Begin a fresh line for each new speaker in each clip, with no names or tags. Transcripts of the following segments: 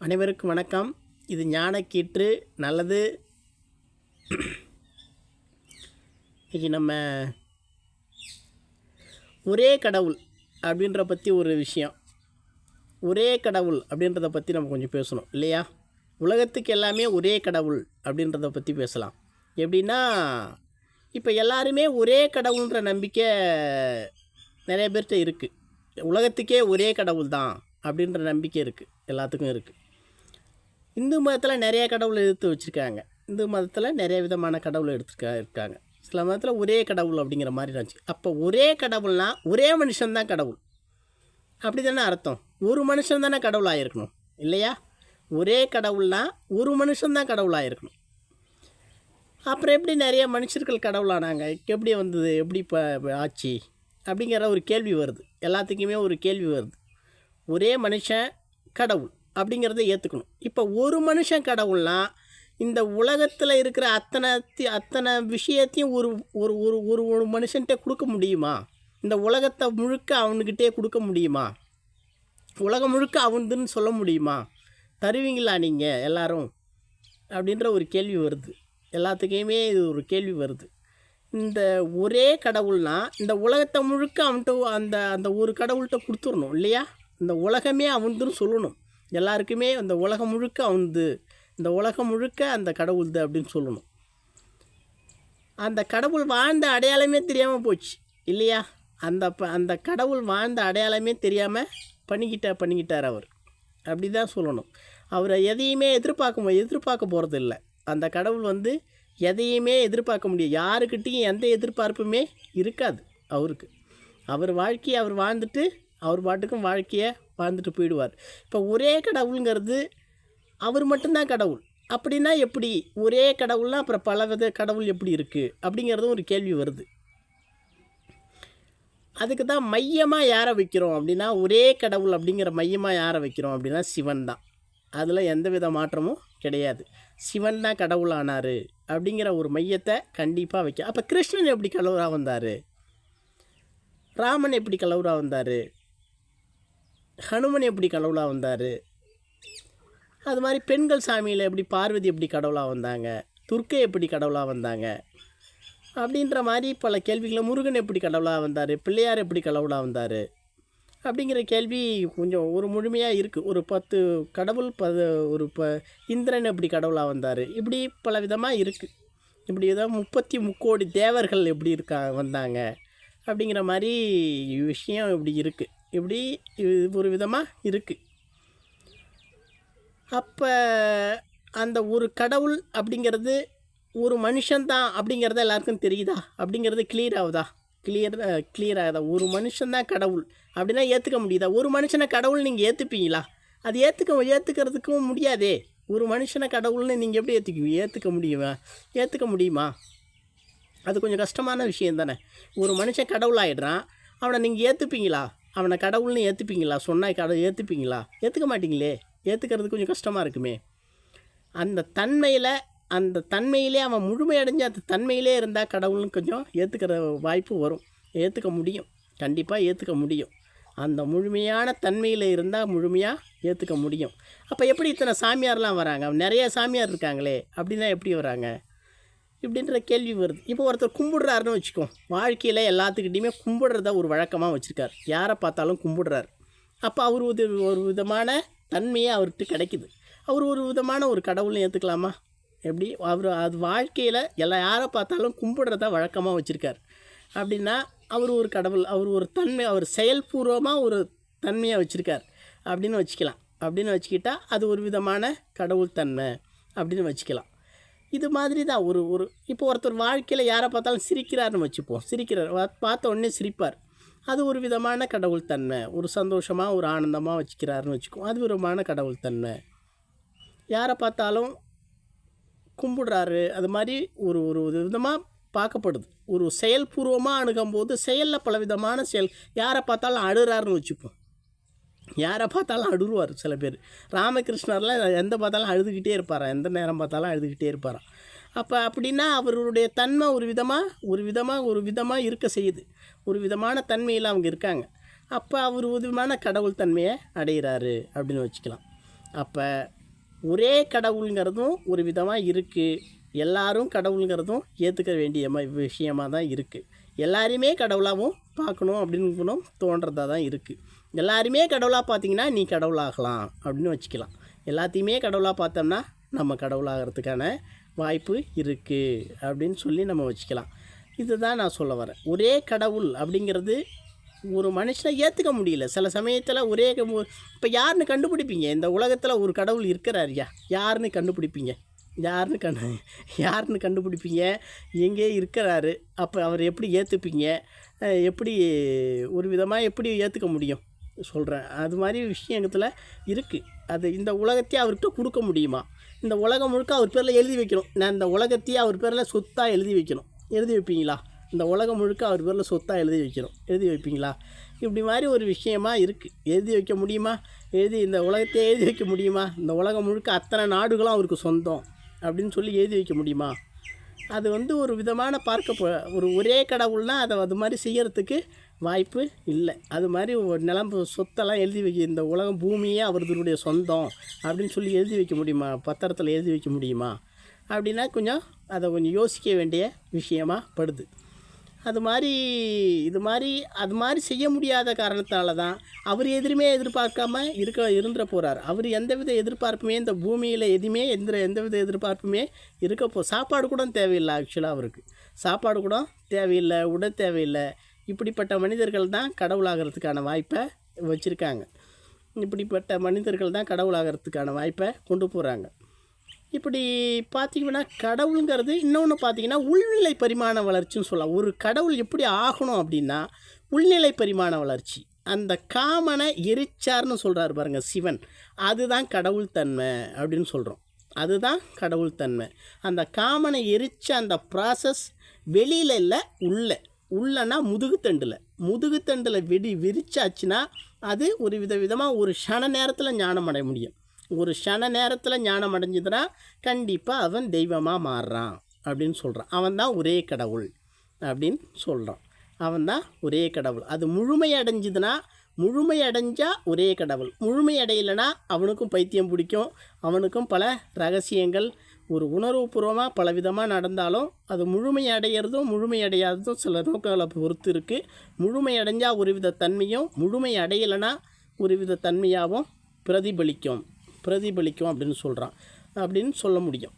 அனைவருக்கும் வணக்கம். இது ஞானக்கீற்று நல்லது. இன்னைக்கு நம்ம ஒரே கடவுள் அப்படின்ற பற்றி ஒரு விஷயம். ஒரே கடவுள் அப்படின்றத பற்றி நம்ம கொஞ்சம் பேசணும் இல்லையா? உலகத்துக்கு எல்லாமே ஒரே கடவுள் அப்படின்றத பற்றி பேசலாம். எப்படின்னா இப்போ எல்லாருமே ஒரே கடவுள்ன்ற நம்பிக்கை நிறைய பேர்கிட்ட இருக்குது உலகத்துக்கே ஒரே கடவுள் தான் அப்படின்ற நம்பிக்கை இருக்குது எல்லாத்துக்கும் இருக்குது இந்து மதத்தில் நிறைய கடவுளை எடுத்து வச்சுருக்காங்க. இந்து மதத்தில் நிறைய விதமான கடவுளை எடுத்துருக்கா இருக்காங்க. சில மதத்தில் ஒரே கடவுள் அப்படிங்கிற மாதிரி இருந்துச்சு. அப்போ ஒரே கடவுள்னால் ஒரே மனுஷன்தான் கடவுள். அப்படி தானே அர்த்தம். ஒரு மனுஷன் தானே கடவுளாக இருக்கணும் இல்லையா? ஒரே கடவுள்னா ஒரு மனுஷன்தான் கடவுளாக இருக்கணும் அப்புறம் எப்படி நிறைய மனுஷர்கள் கடவுளானாங்க? எப்படி வந்தது? எப்படி இப்போ ஆச்சு? அப்படிங்கிற ஒரு கேள்வி வருது. எல்லாத்துக்குமே ஒரு கேள்வி வருது. ஒரே மனுஷன் கடவுள். அப்படிங்கிறத ஏற்றுக்கணும் இப்போ ஒரு மனுஷன் கடவுள்னா இந்த உலகத்தில் இருக்கிற அத்தனை அத்தனை விஷயத்தையும் ஒரு ஒரு ஒரு ஒரு ஒரு மனுஷன்கிட்ட கொடுக்க முடியுமா? இந்த உலகத்தை முழுக்க அவனுக்கிட்டே கொடுக்க முடியுமா? உலகம் முழுக்க அவனுதுன்னு சொல்ல முடியுமா? தருவீங்களா நீங்கள் எல்லாரும்? அப்படின்ற ஒரு கேள்வி வருது. எல்லாத்துக்குமே இது ஒரு கேள்வி வருது. இந்த ஒரே கடவுள்னா இந்த உலகத்தை முழுக்க அவன்கிட்ட அந்த அந்த ஒரு கடவுள்கிட்ட கொடுத்துடணும் இல்லையா? இந்த உலகமே அவன்துன்னு சொல்லணும். எல்லாருக்குமே அந்த உலகம் முழுக்க அவனுது இந்த உலகம் முழுக்க அந்த கடவுள்து அப்படின்னு சொல்லணும். அந்த கடவுள் வாழ்ந்த அடையாளமே தெரியாமல் போச்சு இல்லையா? அந்த ப- அந்த கடவுள் வாழ்ந்த அடையாளமே தெரியாமல் பண்ணிக்கிட்ட பண்ணிக்கிட்டார் அவர். அப்படி தான் சொல்லணும். அவரை எதையுமே எதிர்பார்க்க எதிர்பார்க்க போகிறது இல்லை அந்த கடவுள் வந்து எதையுமே எதிர்பார்க்க முடியும் யாருக்கிட்டேயும் எந்த எதிர்பார்ப்புமே இருக்காது அவருக்கு. அவர் வாழ்க்கையை அவர் வாழ்ந்துட்டு அவர் பாட்டுக்கும் வாழ்க்கையை வாழ்ந்துட்டு போயிடுவார். இப்போ ஒரே கடவுளுங்கிறது அவர் மட்டும்தான் கடவுள். அப்படின்னா எப்படி? ஒரே கடவுள்னா அப்புறம் பல வித கடவுள் எப்படி இருக்குது அப்படிங்கிறதும் ஒரு கேள்வி வருது. அதுக்கு தான் மையமாக யாரை வைக்கிறோம் அப்படின்னா ஒரே கடவுள் அப்படிங்கிற மையமாக யாரை வைக்கிறோம் அப்படின்னா சிவன் தான். அதில் எந்த வித மாற்றமும் கிடையாது. சிவன் தான் கடவுள் ஆனார் அப்படிங்கிற ஒரு மையத்தை கண்டிப்பாக வைக்க. அப்போ கிருஷ்ணன் எப்படி கடவுளாக வந்தார்? ராமன் எப்படி கடவுளாக வந்தார்? ஹனுமன் எப்படி கடவுளாக வந்தார்? அது மாதிரி பெண்கள் சாமியில் எப்படி பார்வதி எப்படி கடவுளாக வந்தாங்க? துர்க்கை எப்படி கடவுளாக வந்தாங்க? அப்படின்ற மாதிரி பல கேள்விகளை முருகன் எப்படி கடவுளாக வந்தார்? பிள்ளையார் எப்படி கடவுளாக வந்தார்? அப்படிங்கிற கேள்வி கொஞ்சம் ஒரு முழுமையாக இருக்குது ஒரு பத்து கடவுள் ப ஒரு ப இந்திரன் எப்படி கடவுளாக வந்தார்? இப்படி பல விதமாக இருக்குது இப்படி ஏதோ முப்பத்தி முக்கோடி தேவர்கள் எப்படி இருக்கா வந்தாங்க? அப்படிங்கிற மாதிரி விஷயம் இப்படி இருக்குது இப்படி ஒரு விதமாக இருக்குது அப்போ அந்த ஒரு கடவுள் அப்படிங்கிறது ஒரு மனுஷன்தான் அப்படிங்கிறது எல்லாருக்கும் தெரியுதா? அப்படிங்கிறது கிளியர் ஆகுதா? கிளியர் கிளியர் ஆகுதா? ஒரு மனுஷன்தான் கடவுள் அப்படின்னா ஏற்றுக்க முடியுதா? ஒரு மனுஷனை கடவுள் நீங்கள் ஏற்றுப்பீங்களா அது ஏற்றுக்க ஏற்றுக்கிறதுக்கும் முடியாதே. ஒரு மனுஷனை கடவுள்னு நீங்கள் எப்படி ஏற்றுக்குவீங்க ஏற்றுக்க முடியுமா? ஏற்றுக்க முடியுமா? அது கொஞ்சம் கஷ்டமான விஷயம் தானே ஒரு மனுஷன் கடவுள் ஆகிடுறான் அவனை நீங்கள் ஏற்றுப்பீங்களா அவனை கடவுள்னு ஏற்றுப்பீங்களா சொன்னால் கடவுள் ஏற்றுப்பீங்களா ஏற்றுக்க மாட்டீங்களே? ஏற்றுக்கிறது கொஞ்சம் கஷ்டமாக இருக்குமே. அந்த தன்மையில் அந்த தன்மையிலே அவன் முழுமையடைஞ்சு அந்த தன்மையிலே இருந்தால் கடவுள்னு கொஞ்சம் ஏற்றுக்கிற வாய்ப்பு வரும். ஏற்றுக்க முடியும். கண்டிப்பாக ஏற்றுக்க முடியும். அந்த முழுமையான தன்மையில் இருந்தால் முழுமையாக ஏற்றுக்க முடியும். அப்போ எப்படி இத்தனை சாமியார்லாம் வராங்க? நிறைய சாமியார் இருக்காங்களே. அப்படின்னா எப்படி வராங்க? இப்படின்ற கேள்வி வருது. இப்போ ஒருத்தர் கும்பிடுறாருன்னு வச்சுக்கோ. வாழ்க்கையில் எல்லாத்துக்கிட்டையுமே கும்பிடுறத ஒரு வழக்கமாக வச்சுருக்கார். யாரை பார்த்தாலும் கும்பிடுறாரு. அப்போ அவர் ஒரு ஒரு விதமான தன்மையே அவர்கிட்ட கிடைக்குது. அவர் ஒரு விதமான ஒரு கடவுள்னு ஏற்றுக்கலாமா எப்படி? அவர் அது வாழ்க்கையில் எல்லா யாரை பார்த்தாலும் கும்பிடுறத வழக்கமாக வச்சுருக்கார். அப்படின்னா அவர் ஒரு கடவுள் அவர் ஒரு தன்மை அவர் செயல்பூர்வமாக ஒரு தன்மையாக வச்சுருக்கார். அப்படின்னு வச்சுக்கலாம். அப்படின்னு வச்சுக்கிட்டால் அது ஒரு விதமான கடவுள் தன்மை அப்படின்னு வச்சுக்கலாம். இது மாதிரி தான். ஒரு ஒரு இப்போ ஒருத்தர் வாழ்க்கையில் யாரை பார்த்தாலும் சிரிக்கிறாருன்னு வச்சுப்போம். சிரிக்கிறார். பார்த்த உடனே சிரிப்பார். அது ஒரு விதமான கடவுள் தன்மை. ஒரு சந்தோஷமாக ஒரு ஆனந்தமாக வச்சுக்கிறாருன்னு வச்சுக்கோம் அது விதமான கடவுள் தன்மை. யாரை பார்த்தாலும் கும்பிடுறாரு. அது மாதிரி ஒரு ஒரு விதமாக பார்க்கப்படுது. ஒரு செயல்பூர்வமாக அணுகும்போது செயலில் பல விதமான செயல். யாரை பார்த்தாலும் அழுகிறாருன்னு வச்சுப்போம். யாரை பார்த்தாலும் அழுருவார் சில பேர். ராமகிருஷ்ணர்லாம் எந்த பார்த்தாலும் அழுதுகிட்டே இருப்பாராம் எந்த நேரம் பார்த்தாலும் அழுதுகிட்டே இருப்பாராம் அப்போ அப்படின்னா அவருடைய தன்மை ஒரு விதமாக ஒரு விதமாக ஒரு விதமாக இருக்க செய்யுது. ஒரு விதமான தன்மையில் அவங்க இருக்காங்க. அப்போ அவர் விதமான கடவுள் தன்மையை அடைகிறாரு அப்படின்னு வச்சுக்கலாம். அப்போ ஒரே கடவுளுங்கிறதும் ஒரு விதமாக இருக்குது எல்லாரும் கடவுளுங்கிறதும் ஏற்றுக்க வேண்டிய ம விஷயமாக தான் இருக்குது எல்லாரையுமே கடவுளாகவும் பார்க்கணும் அப்படின்னு தோன்றதாக தான் இருக்குது எல்லாருமே கடவுளாக பார்த்தீங்கன்னா நீ கடவுளாகலாம் அப்படின்னு வச்சுக்கலாம். எல்லாத்தையுமே கடவுளாக பார்த்தோம்னா நம்ம கடவுளாகிறதுக்கான வாய்ப்பு இருக்குது அப்படின்னு சொல்லி நம்ம வச்சுக்கலாம். இதுதான் நான் சொல்ல வரேன். ஒரே கடவுள் அப்படிங்கிறது ஒரு மனுஷனை ஏற்றுக்க முடியல. சில சமயத்தில் ஒரே இப்போ யாருன்னு கண்டுபிடிப்பீங்க? இந்த உலகத்தில் ஒரு கடவுள் இருக்கிறாரியா? யாருன்னு கண்டுபிடிப்பீங்க? யாருன்னு கண்டு யாருன்னு கண்டுபிடிப்பீங்க? எங்கே இருக்கிறாரு? அப்போ அவர் எப்படி ஏற்றுப்பீங்க எப்படி ஒரு விதமாக எப்படி ஏற்றுக்க முடியும்? சொல்கிறேன் அது மாதிரி விஷயத்தில் இருக்குது அது இந்த உலகத்தையே அவர்கிட்ட கொடுக்க முடியுமா? இந்த உலகம் முழுக்க அவர் பேரில் எழுதி வைக்கணும். நான் இந்த உலகத்தையே அவர் பேரில் சொத்தாக எழுதி வைக்கணும். எழுதி வைப்பீங்களா? இந்த உலகம் முழுக்க அவர் பேரில் சொத்தாக எழுதி வைக்கணும். எழுதி வைப்பீங்களா? இப்படி மாதிரி ஒரு விஷயமா இருக்குது எழுதி வைக்க முடியுமா? எழுதி இந்த உலகத்தையே எழுதி வைக்க முடியுமா? இந்த உலகம் முழுக்க அத்தனை நாடுகளும் அவருக்கு சொந்தம் அப்படின்னு சொல்லி எழுதி வைக்க முடியுமா? அது வந்து ஒரு விதமான பார்க்க ஒரு ஒரே கடவுள்னால் அதை அது மாதிரி செய்கிறதுக்கு வாய்ப்பு இல்லை. அது மாதிரி ஒரு நிலம் சொத்தெல்லாம் எழுதி வைக்க இந்த உலகம் பூமியே அவர்களுடைய சொந்தம் அப்படின்னு சொல்லி எழுதி வைக்க முடியுமா? பத்திரத்தில் எழுதி வைக்க முடியுமா? அப்படின்னா கொஞ்சம் அதை கொஞ்சம் யோசிக்க வேண்டிய விஷயமா படுது. அது மாதிரி இது மாதிரி அது மாதிரி செய்ய முடியாத காரணத்தால் தான் அவர் எதுவுமே எதிர்பார்க்காம இருக்க இருந்துட போகிறார் அவர் எந்தவித எதிர்பார்ப்புமே இந்த பூமியில் எதுவுமே எந்த எந்தவித எதிர்பார்ப்புமே இருக்க போ சாப்பாடு கூட தேவையில்லை ஆக்சுவலாக அவருக்கு. சாப்பாடு கூட தேவையில்லை உட தேவையில்லை. இப்படிப்பட்ட மனிதர்கள் தான் கடவுளாகிறதுக்கான வாய்ப்பை வச்சுருக்காங்க. இப்படிப்பட்ட மனிதர்கள் தான் கடவுளாகிறதுக்கான வாய்ப்பை கொண்டு போகிறாங்க இப்படி பார்த்தீங்கன்னா கடவுளுங்கிறது இன்னொன்று பார்த்தீங்கன்னா உள்நிலை பரிமாண வளர்ச்சின்னு சொல்லலாம். ஒரு கடவுள் எப்படி ஆகணும் அப்படின்னா உள்நிலை பரிமாண வளர்ச்சி. அந்த காமனை எரிச்சார்னு சொல்கிறாரு பாருங்கள் சிவன். அதுதான் கடவுள் தன்மை அப்படின்னு சொல்கிறோம் அதுதான் கடவுள் தன்மை. அந்த காமனை எரிச்ச அந்த ப்ராசஸ் வெளியில் இல்லை உள்ள. உள்ளனா முதுகுத்தண்டில் முதுகுத்தண்டில் வெடி விரிச்சாச்சுன்னா அது ஒரு வித விதமாக ஒரு க்ஷண நேரத்தில் ஞானம் அடைய முடியும். ஒரு க்ஷண நேரத்தில் ஞானம் அடைஞ்சதுன்னா கண்டிப்பாக அவன் தெய்வமாக மாறுறான் அப்படின்னு சொல்கிறான் அவன் தான் ஒரே கடவுள் அப்படின்னு சொல்கிறான் அவன் தான் ஒரே கடவுள். அது முழுமை அடைஞ்சதுன்னா முழுமை ஒரே கடவுள். முழுமை அடையலைன்னா அவனுக்கும் பைத்தியம் பிடிக்கும். அவனுக்கும் பல ரகசியங்கள் ஒரு உணர்வுபூர்வமாக பலவிதமாக நடந்தாலும் அது முழுமை அடையிறதும் முழுமை அடையாததும் சில நோக்கங்களை பொறுத்து இருக்குது முழுமையடைஞ்சால் ஒருவித ஒரு வித தன்மையும் முழுமை அடையலைன்னா ஒரு வித தன்மையாகவும் பிரதிபலிக்கும். பிரதிபலிக்கும் அப்படின்னு சொல்கிறான் அப்படின்னு சொல்ல முடியும்.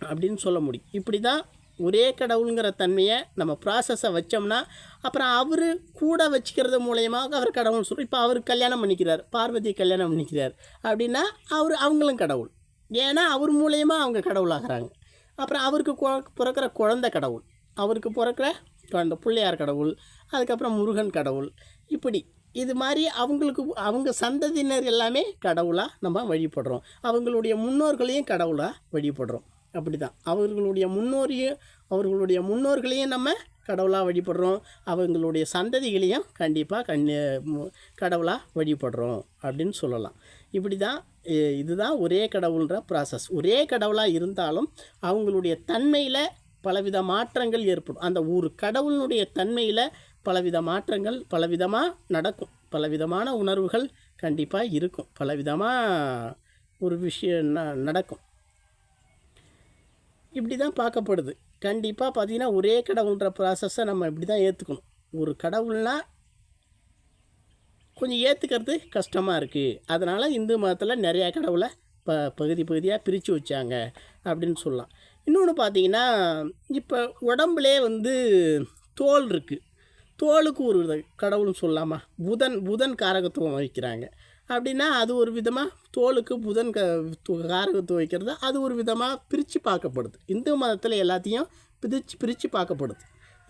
அப்படின்னு சொல்ல முடியும். இப்படி தான் ஒரே கடவுளுங்கிற தன்மையை நம்ம ப்ராசஸை வச்சோம்னா அப்புறம் அவர் கூட வச்சுக்கிறது மூலயமாக அவர் கடவுள் சொல்கிறோம் இப்போ அவர் கல்யாணம் பண்ணிக்கிறார் பார்வதி கல்யாணம் பண்ணிக்கிறார் அப்படின்னா அவர் அவங்களும் கடவுள். ஏன்னா அவர் மூலயமா அவங்க கடவுளாகிறாங்க. அப்புறம் அவருக்கு பிறக்கிற குழந்தை கடவுள் அவருக்கு பிறக்கிற குழந்த பிள்ளையார் கடவுள் அதுக்கப்புறம் முருகன் கடவுள் இப்படி. இது மாதிரி அவங்களுக்கு அவங்க சந்ததியினர் எல்லாமே கடவுளாக நம்ம வழிபடுறோம். அவங்களுடைய முன்னோர்களையும் கடவுளாக வழிபடுறோம். அப்படி தான் அவர்களுடைய முன்னோரையும் அவர்களுடைய முன்னோர்களையும் நம்ம கடவுளாக வழிபடுறோம். அவங்களுடைய சந்ததிகளையும் கண்டிப்பாக கண் கடவுளாக வழிபடுறோம் அப்படின்னு சொல்லலாம். இப்படி தான் இதுதான் ஒரே கடவுள்ன்ற ப்ராசஸ் ஒரே கடவுளாக இருந்தாலும் அவங்களுடைய தன்மையில் பலவித மாற்றங்கள் ஏற்படும். அந்த ஒரு கடவுளினுடைய தன்மையில் பலவித மாற்றங்கள் பலவிதமாக நடக்கும். பலவிதமான உணர்வுகள் கண்டிப்பாக இருக்கும். பலவிதமாக ஒரு விஷயம் ந- நடக்கும். இப்படி தான் பார்க்கப்படுது. கண்டிப்பாக பார்த்தீங்கன்னா ஒரே கடவுள்ன்ற ப்ராசஸை நம்ம இப்படி தான் ஏற்றுக்கணும் ஒரு கடவுள்னால் கொஞ்சம் ஏற்றுக்கிறது கஷ்டமாக இருக்குது அதனால் இந்து மதத்தில் நிறையா கடவுளை ப பகுதி பகுதியாக பிரித்து வச்சாங்க அப்படின்னு சொல்லலாம். இன்னொன்று பார்த்தீங்கன்னா இப்போ உடம்புலே வந்து தோல் இருக்குது தோலுக்கு ஒரு வித கடவுள்னு சொல்லலாமா? புதன் புதன் காரகத்துவம் வைக்கிறாங்க அப்படின்னா அது ஒரு விதமாக தோலுக்கு புதன் க காரகத்துவம் வைக்கிறது அது ஒரு விதமாக பிரித்து பார்க்கப்படுது. இந்து மதத்தில் எல்லாத்தையும் பிரித்து பிரித்து பார்க்கப்படுது.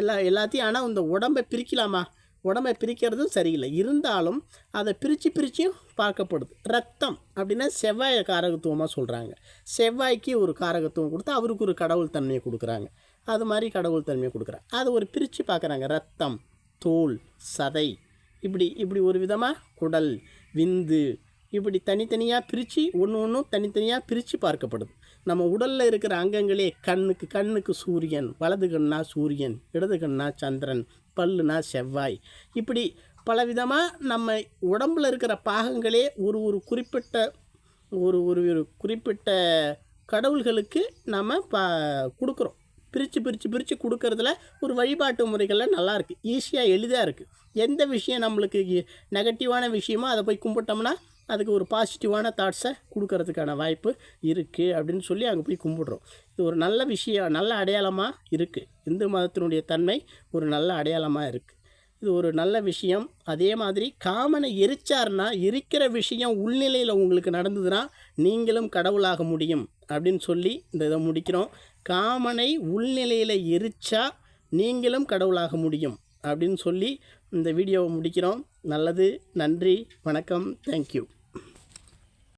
எல்லா எல்லாத்தையும் ஆனால் இந்த உடம்பை பிரிக்கலாமா? உடம்பை பிரிக்கிறதும் சரியில்லை. இருந்தாலும் அதை பிரித்து பிரிச்சும் பார்க்கப்படுது. ரத்தம் அப்படின்னா செவ்வாய் காரகத்துவமாக சொல்கிறாங்க செவ்வாய்க்கு ஒரு காரகத்துவம் கொடுத்து அவருக்கு ஒரு கடவுள் தன்மையை கொடுக்குறாங்க. அது மாதிரி கடவுள் தன்மையை கொடுக்குறாங்க. அது ஒரு பிரித்து பார்க்குறாங்க. ரத்தம் தோல் சதை இப்படி இப்படி ஒரு விதமாக குடல் விந்து இப்படி தனித்தனியாக பிரித்து ஒன்று ஒன்றும் தனித்தனியாக பிரித்து பார்க்கப்படுது. நம்ம உடலில் இருக்கிற அங்கங்களே கண்ணுக்கு கண்ணுக்கு சூரியன் வலது கண்ணா சூரியன் இடது கண்ணா சந்திரன் பல்லுனா செவ்வாய். இப்படி பலவிதமாக நம்ம உடம்பில் இருக்கிற பாகங்களே ஒரு ஒரு குறிப்பிட்ட ஒரு ஒரு ஒரு குறிப்பிட்ட கடவுள்களுக்கு நம்ம ப கொடுக்குறோம். பிரித்து பிரித்து பிரித்து கொடுக்கறதுல ஒரு வழிபாட்டு முறைகள்லாம் நல்லா இருக்குது ஈஸியாக எளிதாக இருக்குது எந்த விஷயம் நம்மளுக்கு நெகட்டிவான விஷயமோ அதை போய் கும்பிட்டோம்னா அதுக்கு ஒரு பாசிட்டிவான தாட்ஸை கொடுக்கறதுக்கான வாய்ப்பு இருக்குது அப்படின்னு சொல்லி அங்கே போய் கும்பிடுறோம். இது ஒரு நல்ல விஷயம் நல்ல அடையாளமாக இருக்குது இந்து மதத்தினுடைய தன்மை ஒரு நல்ல அடையாளமாக இருக்குது இது ஒரு நல்ல விஷயம். அதே மாதிரி காமனை எரிச்சார்னா எரிக்கிற விஷயம் உள்நிலையில் உங்களுக்கு நடந்ததுன்னா நீங்களும் கடவுளாக முடியும் அப்படின்னு சொல்லி இந்த இதை முடிக்கிறோம். காமனை உள்நிலையில் எரிச்சா நீங்களும் கடவுளாக முடியும் அப்படின்னு சொல்லி இந்த வீடியோவை முடிக்கிறோம். நல்லது நன்றி வணக்கம் தேங்க்யூ